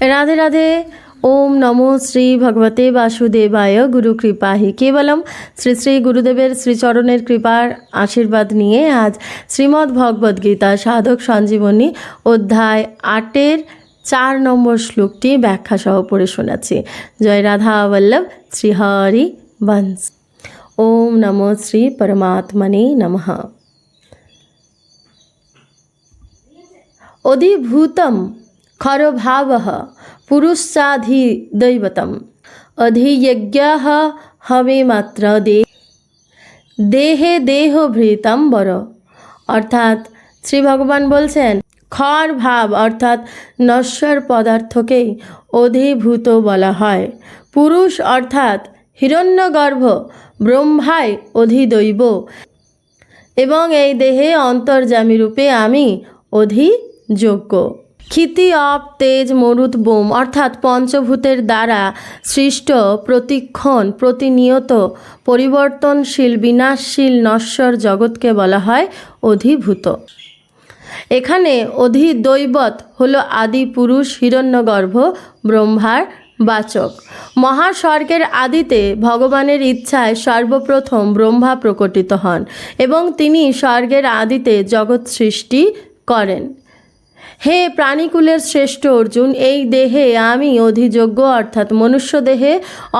রাধে রাধে ওম নমো শ্রী ভগবতে বাসুদেবায় গুরু কৃপাহি কেবলম শ্রী শ্রী গুরুদেবের শ্রীচরণের কৃপার আশীর্বাদ নিয়ে আজ শ্রীমদ্ ভগবদ্ গীতা সাধক সঞ্জীবনী অধ্যায় আটের চার নম্বর শ্লোকটি ব্যাখ্যা সহ পড়ে শোনাচ্ছি। জয় রাধা বল্লভ। শ্রীহরি বংশ ওম নমো শ্রী পরমাত্মনে নমঃ। অধিভূতম খরভাবহ পুরুষাধি দৈবতম অধিযজ্ঞ হবে মাত্র দে দেহে দেহ ভৃতাম্বর অর্থাৎ শ্রী ভগবান বলছেন খর ভাব অর্থাৎ নশ্বর পদার্থকেই অধিভূত বলা হয়। পুরুষ অর্থাৎ হিরণ্যগর্ভ ব্রহ্মায় অধিদৈব। এবং এই দেহে অন্তর্জামী রূপে আমি অধিযোগ্য। ক্ষিতি অপ তেজ মরুত বোম, অর্থাৎ পঞ্চভূতের দ্বারা সৃষ্ট প্রতিক্ষণ প্রতিনিয়ত পরিবর্তনশীল, বিনাশশীল, নশ্বর জগৎকে বলা হয় অধিভূত। এখানে অধিদৈবত হলো আদি পুরুষ, হিরণ্যগর্ভ, ব্রহ্মার বাচক। মহাস্বর্গের আদিতে ভগবানের ইচ্ছায় সর্বপ্রথম ব্রহ্মা প্রকটিত হন এবং তিনি স্বর্গের আদিতে জগৎ সৃষ্টি করেন। হে প্রাণীকুলের শ্রেষ্ঠ অর্জুন, এই দেহে আমি অধিযোগ্য, অর্থাৎ মনুষ্য দেহে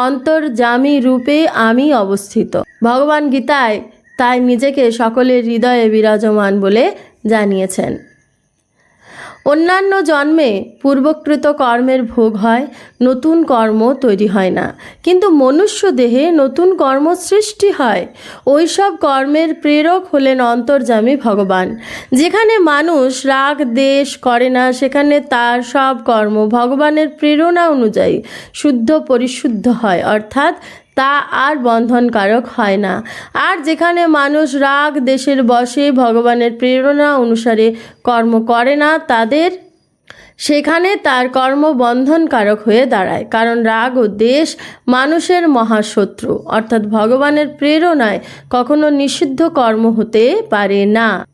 অন্তর্জামী রূপে আমি অবস্থিত। ভগবান গীতায় তাই নিজেকে সকলের হৃদয়ে বিরাজমান বলে জানিয়েছেন। অন্যান্য জন্মে পূর্বকৃত কর্মের ভোগ হয়, নতুন কর্ম তৈরি হয় না। কিন্তু মনুষ্য দেহে নতুন কর্ম সৃষ্টি হয়। ওই সব কর্মের প্রেরক হলেন অন্তর্যামী ভগবান। যেখানে মানুষ রাগ, দেশ করে না, সেখানে তার সব কর্ম ভগবানের প্রেরণা অনুযায়ী শুদ্ধ পরিশুদ্ধ হয়। অর্থাৎ তা আর বন্ধনকারক হয় না। আর যেখানে মানুষ রাগ দেশের বসে ভগবানের প্রেরণা অনুসারে কর্ম করে না তাদের, সেখানে তার কর্ম বন্ধনকারক হয়ে দাঁড়ায়। কারণ রাগ ও দেশ মানুষের মহাশত্রু, অর্থাৎ ভগবানের প্রেরণায় কখনো নিষিদ্ধ কর্ম হতে পারে না।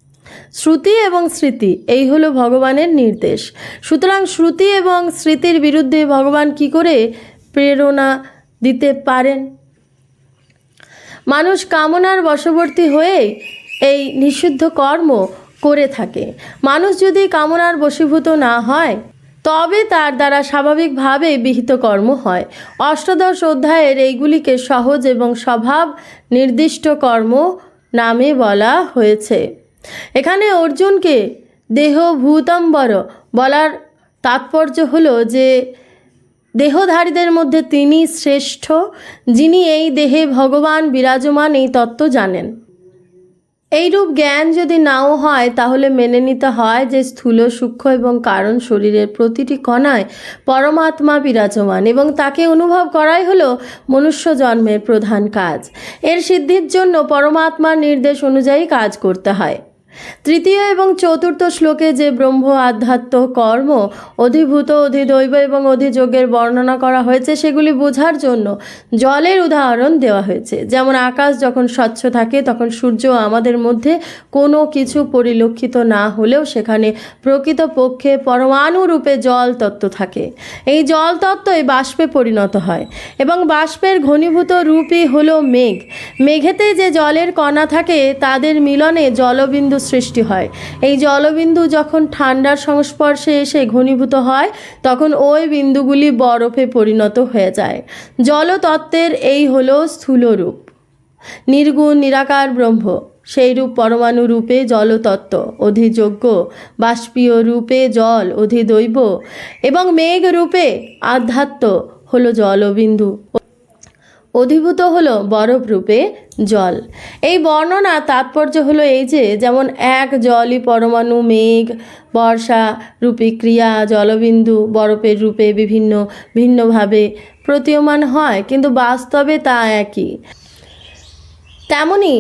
শ্রুতি এবং স্মৃতি, এই হলো ভগবানের নির্দেশ। সুতরাং শ্রুতি এবং স্মৃতির বিরুদ্ধে ভগবান কি করে প্রেরণা দিতে পারেন? মানুষ কামনার বশবর্তী হয়ে এই নিষিদ্ধ কর্ম করে থাকে। মানুষ যদি কামনার বশীভূত না হয়, তবে তার দ্বারা স্বাভাবিকভাবে বিহিত কর্ম হয়। অষ্টাদশ অধ্যায়ের এইগুলিকে সহজ এবং স্বভাব নির্দিষ্ট কর্ম নামে বলা হয়েছে। এখানে অর্জুনকে দেহ ভূতম্বর বলার তাৎপর্য হলো যে দেহধারীদের মধ্যে তিনি শ্রেষ্ঠ, যিনি এই দেহে ভগবান বিরাজমান এই তত্ত্ব জানেন। এইরূপ জ্ঞান যদি নাও হয়, তাহলে মেনে নিতে হয় যে স্থূল, সূক্ষ্ম এবং কারণ শরীরের প্রতিটি কণায় পরমাত্মা বিরাজমান এবং তাকে অনুভব করাই হলো মনুষ্য জন্মের প্রধান কাজ। এর সিদ্ধির জন্য পরমাত্মার নির্দেশ অনুযায়ী কাজ করতে হয়। তৃতীয় এবং চতুর্থ শ্লোকে যে ব্রহ্ম আধ্যাত্ম কর্ম অধিভূত, অধিদৈব এবং অধিযোগের বর্ণনা করা হয়েছে, সেগুলি বোঝার জন্য জলের উদাহরণ দেওয়া হয়েছে। যেমন আকাশ যখন স্বচ্ছ থাকে, তখন সূর্য আমাদের মধ্যে কোনো কিছু পরিলক্ষিত না হলেও সেখানে প্রকৃতপক্ষে পরমাণু রূপে জল তত্ত্ব থাকে। এই জল তত্ত্বই বাষ্পে পরিণত হয় এবং বাষ্পের ঘনীভূত রূপই হলো মেঘ। মেঘেতে যে জলের কণা থাকে, তাদের মিলনে জলবিন্দু সৃষ্টি হয়। এই জলবিন্দু যখন ঠান্ডার সংস্পর্শে এসে ঘনীভূত হয়, তখন ওই বিন্দুগুলি বরফে পরিণত হয়ে যায়। জলতত্ত্বের এই হলো স্থূল রূপ। নির্গুণ, নিরাকার, ব্রহ্ম। সেই রূপ পরমাণু রূপে জলতত্ত্ব, অধিযোগ্য, বাষ্পীয় রূপে জল, অধিদৈব এবং মেঘ রূপে আধ্যাত্ম হলো জলবিন্দু। অধিভূত হলো বরফ রূপে জল। এই বর্ণনা তাৎপর্য হলো এই যে, যেমন এক জলই পরমাণু, মেঘ, বর্ষা রূপী ক্রিয়া, জলবিন্দু বরফের রূপে বিভিন্ন ভিন্নভাবে প্রতীয়মান হয়, কিন্তু বাস্তবে তা একই। তেমনি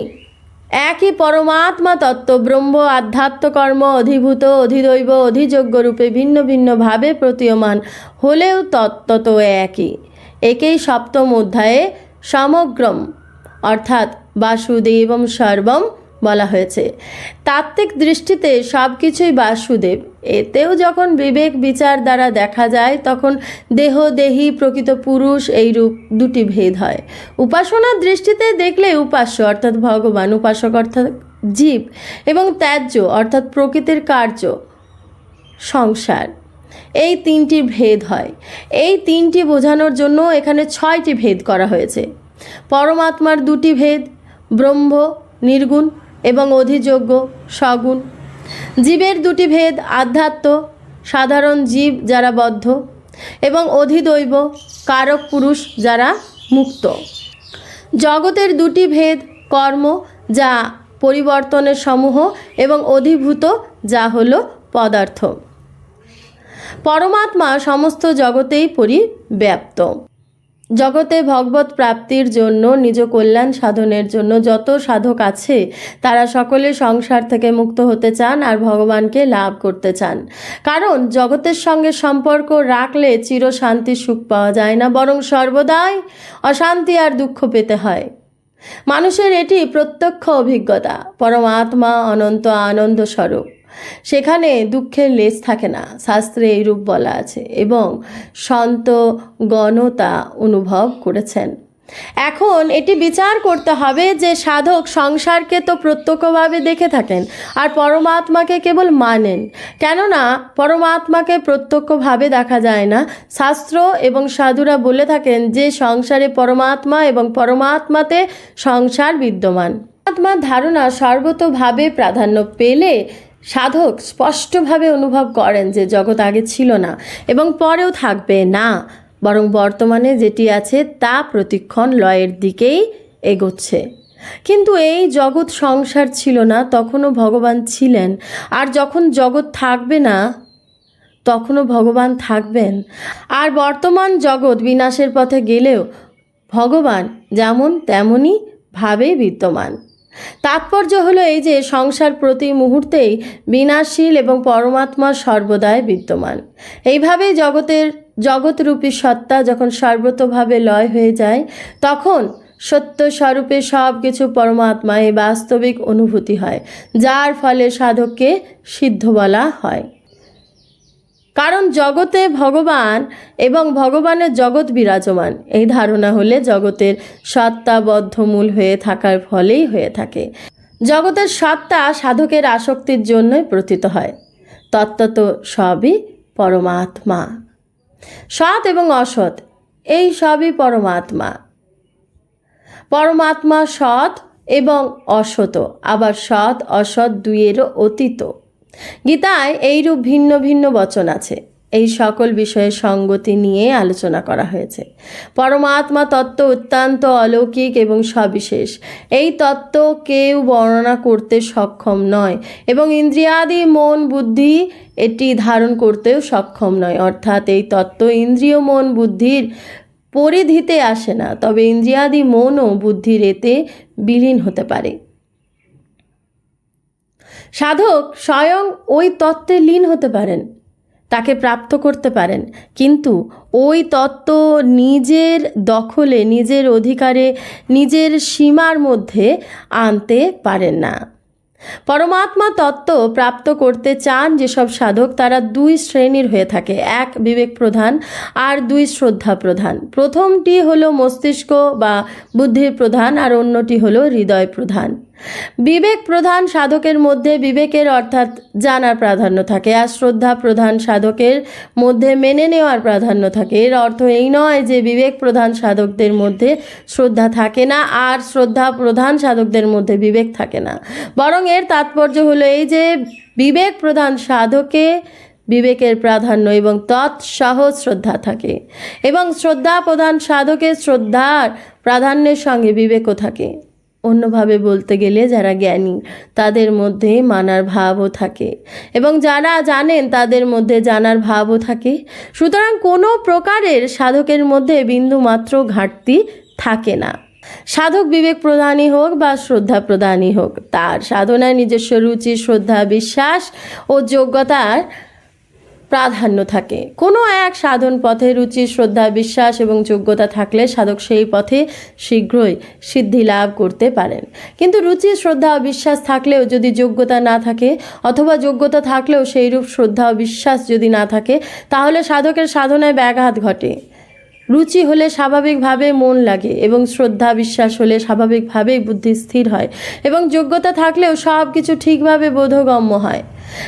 একই পরমাত্মা তত্ত্ব ব্রহ্ম আধ্যাত্মকর্ম অধিভূত, অধিদৈব, অধিযোগ্য রূপে ভিন্ন ভিন্নভাবে প্রতীয়মান হলেও তত্ত্ব তো একই। একেই সপ্তম অধ্যায়ে সমগ্রম, অর্থাৎ বাসুদেবম সর্বম বলা হয়েছে। তাত্ত্বিক দৃষ্টিতে সব কিছুই বাসুদেব। এতেও যখন বিবেক বিচার দ্বারা দেখা যায়, তখন দেহ, দেহি, প্রকৃত পুরুষ এই রূপ দুটি ভেদ হয়। উপাসনার দৃষ্টিতে দেখলে উপাস্য, অর্থাৎ ভগবান, উপাসক অর্থাৎ জীব, এবং ত্যায্য, অর্থাৎ প্রকৃতির কার্য, সংসার। এই তিনটি ভেদ হয়। এই তিনটি বোঝানোর জন্য এখানে ছয়টি ভেদ করা হয়েছে। পরমাত্মার দুটি ভেদ, ব্রহ্ম, নির্গুণ এবং অধিযোগ্য, সগুণ। জীবের দুটি ভেদ, আধ্যাত্ম, সাধারণ জীব যারা বদ্ধ এবং অধিদৈব, কারক পুরুষ যারা মুক্ত। জগতের দুটি ভেদ, কর্ম, যা পরিবর্তনের সমূহ এবং অধিভূত, যা হলো পদার্থ। পরমাত্মা সমস্ত জগতেই পরিব্যাপ্ত। জগতে ভগবত প্রাপ্তির জন্য, নিজ কল্যাণ সাধনের জন্য যত সাধক আছে, তারা সকলে সংসার থেকে মুক্ত হতে চান আর ভগবানকে লাভ করতে চান। কারণ জগতের সঙ্গে সম্পর্ক রাখলে চির শান্তি সুখ পাওয়া যায় না, বরং সর্বদাই অশান্তি আর দুঃখ পেতে হয়। মানুষের এটি প্রত্যক্ষ অভিজ্ঞতা, পরমাত্মা অনন্ত আনন্দ স্বরূপ। সেখানে দুঃখের লেশ থাকে না, শাস্ত্রে এইরূপ বলা আছে, এবং সন্ত গণতা অনুভব করেছেন। এখন এটি বিচার করতে হবে যে সাধক সংসারকে তো প্রত্যক্ষভাবে দেখে থাকেন, আর পরমাত্মাকে কেবল মানেন। কেননা পরমাত্মাকে প্রত্যক্ষভাবে দেখা যায় না। শাস্ত্র এবং সাধুরা বলে থাকেন যে সংসারে পরমাত্মা এবং পরমাত্মাতে সংসার বিদ্যমান। পরমাত্মার ধারণা সর্বতোভাবে প্রাধান্য পেলে সাধক স্পষ্টভাবে অনুভব করেন যে জগৎ আগে ছিল না এবং পরেও থাকবে না, বরং বর্তমানে যেটি আছে তা প্রতিক্ষণ লয়ের দিকেই এগোচ্ছে। কিন্তু এই জগৎ সংসার ছিল না, তখনও ভগবান ছিলেন। আর যখন জগৎ থাকবে না, তখনও ভগবান থাকবেন। আর বর্তমান জগৎ বিনাশের পথে গেলেও ভগবান যেমন তেমনই ভাবে বিদ্যমান। তাৎপর্য হলো এই যে সংসার প্রতি মুহূর্তেই বিনাশীল এবং পরমাত্মা সর্বদায় বিদ্যমান। এইভাবেই জগতের, জগৎরূপী সত্তা যখন সর্বতভাবে লয় হয়ে যায়, তখন সত্য স্বরূপে সব কিছু পরমাত্মায় বাস্তবিক অনুভূতি হয়, যার ফলে সাধককে সিদ্ধ বলা হয়। কারণ জগতে ভগবান এবং ভগবানের জগৎ বিরাজমান। এই ধারণা হলে জগতের সত্তাবদ্ধ মূল হয়ে থাকার ফলেই হয়ে থাকে। জগতের সত্তা সাধকের আসক্তির জন্যই প্রতীত হয়। তত্ত্বত সবই পরমাত্মা। সৎ এবং অসৎ, এই সবই পরমাত্মা। পরমাত্মা সৎ এবং অসৎ আবার সৎ অসৎ দুইয়েরও অতীত গীতায় এইরূপ ভিন্ন ভিন্ন বচন আছে। এই সকল বিষয়ে সঙ্গতি নিয়ে আলোচনা করা হয়েছে। পরমাত্মা তত্ত্ব অত্যন্ত অলৌকিক এবং সবিশেষ। এই তত্ত্ব কেউ বর্ণনা করতে সক্ষম নয় এবং ইন্দ্রিয়াদি, মন, বুদ্ধি এটি ধারণ করতেও সক্ষম নয়। অর্থাৎ এই তত্ত্ব ইন্দ্রিয়, মন, বুদ্ধির পরিধিতে আসে না, তবে ইন্দ্রিয়াদি, মন ও বুদ্ধির এতে বিলীন হতে পারে। সাধক স্বয়ং ওই তত্ত্বে লীন হতে পারেন, তাকে প্রাপ্ত করতে পারেন। কিন্তু ওই তত্ত্ব নিজের দখলে, নিজের অধিকারে, নিজের সীমার মধ্যে আনতে পারেন না। পরমাত্মা তত্ত্ব প্রাপ্ত করতে চান যেসব সাধক, তারা দুই শ্রেণির হয়ে থাকে। এক বিবেক প্রধান আর দুই শ্রদ্ধা প্রধান প্রথমটি হলো মস্তিষ্ক বা বুদ্ধির প্রধান আর অন্যটি হলো হৃদয় প্রধান বিবেক প্রধান সাধকের মধ্যে বিবেকের অর্থাৎ জানার প্রাধান্য থাকে, আর শ্রদ্ধা প্রধান সাধকের মধ্যে মেনে নেওয়ার প্রাধান্য থাকে। এর অর্থ এই নয় যে বিবেক প্রধান সাধকদের মধ্যে শ্রদ্ধা থাকে না, আর শ্রদ্ধা প্রধান সাধকদের মধ্যে বিবেক থাকে না। বরং এর তাৎপর্য হলো এই যে বিবেক প্রধান সাধকে বিবেকের প্রাধান্য এবং তৎসহ শ্রদ্ধা থাকে এবং শ্রদ্ধা প্রধান সাধকের শ্রদ্ধার প্রাধান্যের সঙ্গে বিবেকও থাকে। অন্যভাবে বলতে গেলে যারা জ্ঞানী, তাদের মধ্যে মানার ভাবও থাকে এবং যারা জানেন, তাদের মধ্যে জানার ভাবও থাকে। সুতরাং কোনো প্রকারের সাধকের মধ্যে বিন্দু মাত্র ঘাটতি থাকে না। সাধক বিবেক প্রদানই হোক বা শ্রদ্ধা প্রদানই হোক, তার সাধনায় নিজস্ব রুচি, শ্রদ্ধা, বিশ্বাস ও যোগ্যতার প্রাধান্য থাকে। কোনো এক সাধন পথে রুচি, শ্রদ্ধা, বিশ্বাস এবং যোগ্যতা থাকলে সাধক সেই পথে শীঘ্রই সিদ্ধি লাভ করতে পারেন। কিন্তু রুচি, শ্রদ্ধা ও বিশ্বাস থাকলেও যদি যোগ্যতা না থাকে অথবা যোগ্যতা থাকলেও সেইরূপ শ্রদ্ধা ও বিশ্বাস যদি না থাকে, তাহলে সাধকের সাধনায় ব্যাঘাত ঘটে। রুচি হলে স্বাভাবিকভাবে মন লাগে এবং শ্রদ্ধা বিশ্বাস হলে স্বাভাবিকভাবেই বুদ্ধি স্থির হয় এবং যোগ্যতা থাকলেও সব কিছু ঠিকভাবে বোধগম্য হয়।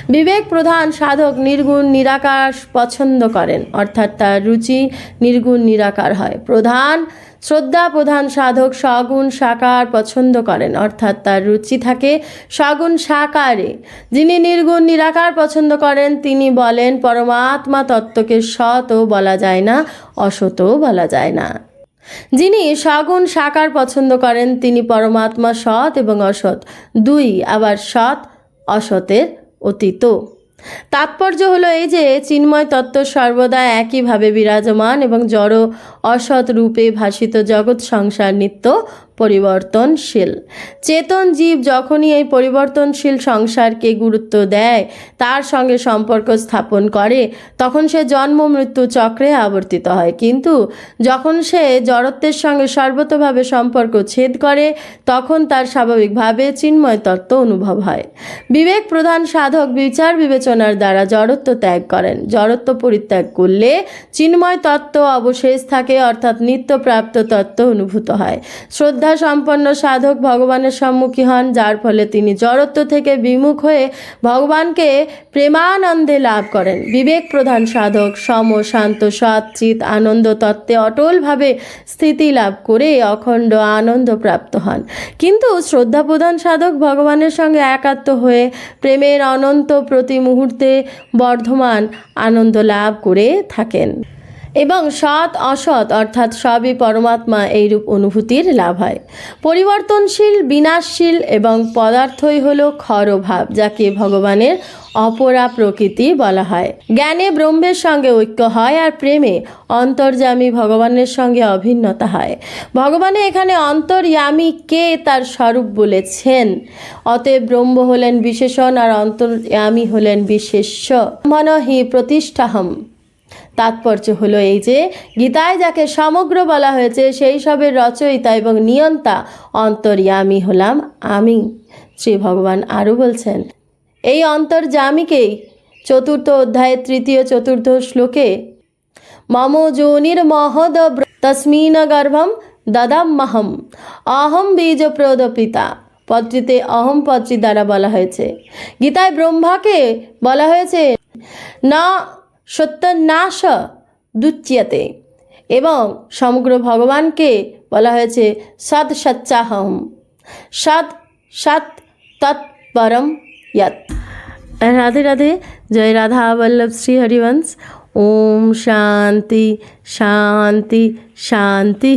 বিবেক প্রধান সাধক নির্গুণ নিরাকার পছন্দ করেন, অর্থাৎ তার রুচি নির্গুণ নিরাকার হয়। প্রধান শ্রদ্ধা প্রধান সাধক সগুণ সাকার পছন্দ করেন, অর্থাৎ তার রুচি থাকে সগুণ সাকারে। যিনি নির্গুণ নিরাকার পছন্দ করেন, তিনি বলেন, পরমাত্মা তত্ত্বকে সতও বলা যায় না, অসতও বলা যায় না। যিনি সগুণ সাকার পছন্দ করেন, তিনি পরমাত্মা সৎ এবং অসৎ। দুই, আবার সৎ, অসতের অতীত। তাৎপর্য হলো এই যে চিন্ময় তত্ত্ব সর্বদা একইভাবে বিরাজমান এবং জড় অসৎ রূপে ভাসিত জগৎ সংসার নিত্য পরিবর্তনশীল। চেতন জীব যখনই এই পরিবর্তনশীল সংসারকে গুরুত্ব দেয়, তার সঙ্গে সম্পর্ক স্থাপন করে, তখন সে জন্ম, মৃত্যু চক্রে আবর্তিত হয়। কিন্তু যখন সে জড়ত্বের সঙ্গে সর্বতভাবে সম্পর্ক ছেদ করে, তখন তার স্বাভাবিকভাবে চিন্ময় তত্ত্ব অনুভব হয়। বিবেক প্রধান সাধক বিচার বিবেচনার দ্বারা জড়ত্ব ত্যাগ করেন। জড়ত্ব পরিত্যাগ করলে চিন্ময় তত্ত্ব অবশেষ থাকে, অর্থাৎ নিত্যপ্রাপ্ত তত্ত্ব অনুভূত হয়। শ্রদ্ধা সম্পন্ন সাধক ভগবানের সম্মুখী হন, যার ফলে তিনি জড়ত্ব থেকে বিমুখ হয়ে ভগবানকে প্রেমানন্দে লাভ করেন। বিবেক প্রধান সাধক, সম, শান্ত, সৎ, চিত, আনন্দ, তত্ত্বে অটলভাবে স্থিতি লাভ করে অখণ্ড আনন্দ প্রাপ্ত হন। কিন্তু শ্রদ্ধা প্রধান সাধক ভগবানের সঙ্গে একাত্ম হয়ে প্রেমের অনন্ত প্রতি মুহূর্তে বর্ধমান আনন্দ লাভ করে থাকেন। এবং সৎ, অসৎ অর্থাৎ সবই পরমাত্মা এইরূপ অনুভূতির লাভ হয়। পরিবর্তনশীল, বিনাশশীল এবং পদার্থই হল ক্ষরভাব, যাকে ভগবানের অপরা প্রকৃতি বলা হয়। জ্ঞানে ব্রহ্মের সঙ্গে ঐক্য হয় আর প্রেমে অন্তর্যামী ভগবানের সঙ্গে অভিন্নতা হয়। ভগবানে এখানে অন্তর্যামী কে তার স্বরূপ বলেছেন? অতএব ব্রহ্ম হলেন বিশেষণ আর অন্তর্যামী হলেন বিশেষ্য। মনহি প্রতিষ্ঠাহম। তাৎপর্য হলো এই যে, গীতায় যাকে সমগ্র বলা হয়েছে, সেই সবের রচয়িতা এবং নিয়ন্তা অন্তর্যামী হলাম আমি, শ্রী ভগবান আরও বলছেন। এই অন্তর্যামীকেই চতুর্থ অধ্যায়ের তৃতীয় চতুর্থ শ্লোকে, মম যোনির মহদ তস্মিন গর্ভম দদাম্মহম অহম বীজ পিতা পত্রিতে অহম পত্রী দ্বারা বলা হয়েছে। গীতায় ব্রহ্মাকে বলা হয়েছে, না সত্যনাশ দুচ্চিয়াতে এবং সমগ্র ভগবানকে বলা হয়েছে সৎ সচ্চাহম। সৎ সৎ তৎপরম ইয়াত। রাধে রাধে, জয় রাধা বল্লভ শ্রী হরিবংশ। ওম শান্তি শান্তি শান্তি।